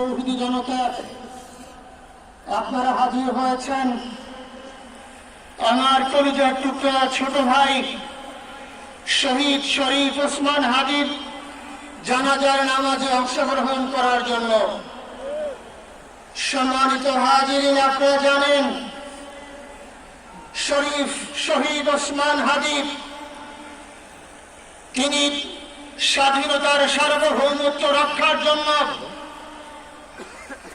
তৌহিদি জনতা, আপনারা হাজির হয়েছেন। আমার টুকরা ছোট ভাই শহীদ শরীফ ওসমান হাজির জানাজার নামাজে অংশগ্রহণ করার জন্য। সম্মানিত হাজিরিন, আপনারা জানেন, শরীফ শহীদ ওসমান হাজির তিনি স্বাধীনতার সার্বভৌমত্ব রক্ষার জন্য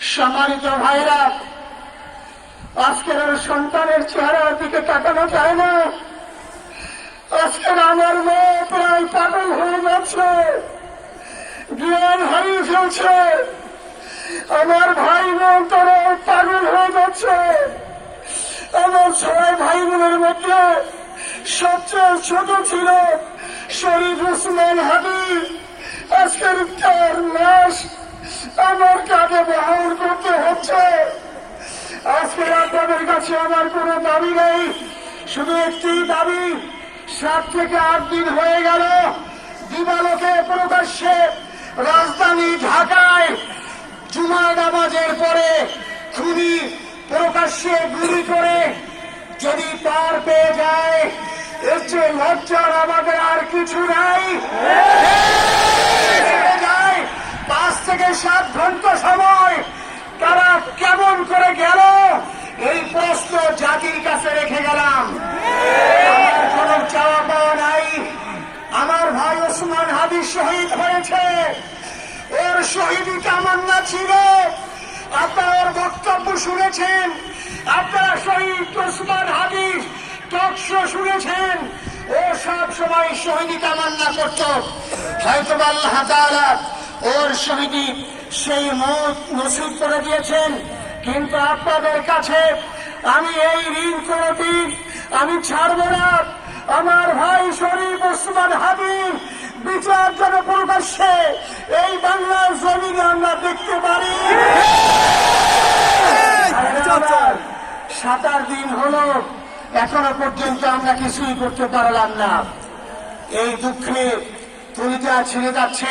সম্মানিত ভাইরা, আজকের সন্তানের চেহারার দিকে তাকানো যায় না। আজকের আমার মেয়ে প্রায় পাগল হয়ে যাচ্ছে, জ্ঞান হারিয়ে ফেলছে। আমার ভাই বোন তারা পাগল হয়ে যাচ্ছে। আমার ছয় ভাই বোনের মধ্যে সবচেয়ে ছোট ছিল শরীফ উসমান হাবি আজকের চার মাস আমার কাকে বহন করতে হচ্ছে। আজকে আপনাদের কাছে আমার কোনো দাবি নেই। শুধু একটি দাবি, সাত থেকে আট দিন হয়ে গেল দিবালোকে প্রকাশ্যে রাজধানী ঢাকায় জুমা নামাজের পরে খুনি প্রকাশ্যে গুলি করে যদি পার পেয়ে যায়, এর চেয়ে লজ্জার আমাদের আর কিছু নাই যায় থেকে সাত ঘণ্টা সময় তারা কেমন করে গেল? এই প্রশ্ন জাতির কাছে রেখে গেলাম। আমার ভাই শহীদ হয়েছে। ওর ওর বক্তব্য শুনেছেন। আপনারা শহীদ শুনেছেন। সব সময় হয়তো আল্লাহ ওর শহীদি সেই মত নসিব করে দিয়েছেন। কিন্তু আপনাদের কাছে আমি এই ঋণ কোনদিন আমি ছাড়ব না। আমার ভাই শরীফ ওসমান হাবিব বিচার যেন প্রকাশ্যে এই বাংলার জমিনে আমরা দেখতে পারি। সাত আট দিন হলো এখনও পর্যন্ত আমরা কিছুই করতে পারলাম না। এই দুঃখে কলিজা ছেড়ে যাচ্ছে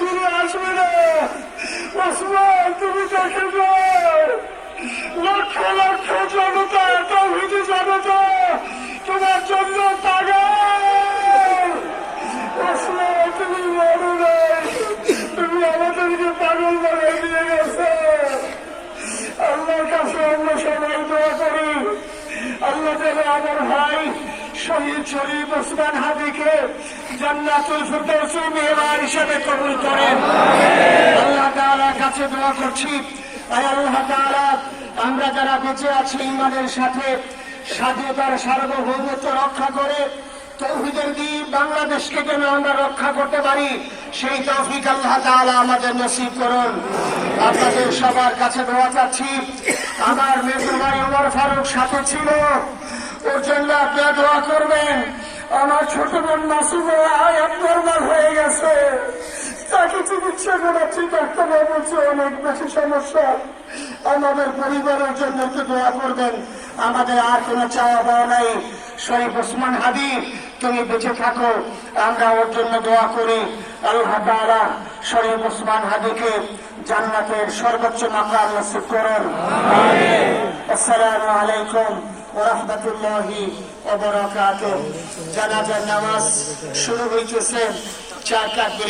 ফিরে আসবে না। ওসমান তুমি দেখে লক্ষ লক্ষ জনতা শহীদ শরীফ ওসমান হাদিকে জান্নাতুল ফিরদৌসের মেহমান হিসেবে কবুল করেন। আল্লাহ তাআলার কাছে দোয়া করছি। আল্লাহ তাআলা, আমরা যারা বেঁচে আছি ইমানের সাথে, স্বাধীনতার সার্বভৌমত্ব রক্ষা করে, তৌহিদের দ্বীপ বাংলাদেশকে যেন আমরা রক্ষা করতে পারি, সেই তৌফিক আল্লাহ তাআলা আমাদের নসিব করুন। আপনাদের সবার কাছে দোয়া চাচ্ছি। আমার মেজর ভাই ওমর ফারুক সাথে ছিল। ওর জন্য আপনারা দোয়া করবেন। আমার ছোট বোন মাসুম আয়াত নর্মাল হয়ে গেছে। গোড়াচ্ছি ডাক্তাররা বলছে অনেক বেশি সমস্যা। আমাদের পরিবারের জন্য একটু দোয়া করবেন। আমাদের আর কোনো চাওয়া পাওয়া নাই। শরীফ ওসমান হাদি তুমি বেঁচে থাকো। আমরা ওর জন্য দোয়া করি। আল্লাহ শরীফ ওসমান হাদিকে জান্নাতের সর্বোচ্চ মাকাম নসিব করুন। আসসালামু আলাইকুম। ওরহমতুল্লাহি ওবরাকাতুহ জানাজার নামাজ শুরু হইতেছে চার কাকবিরে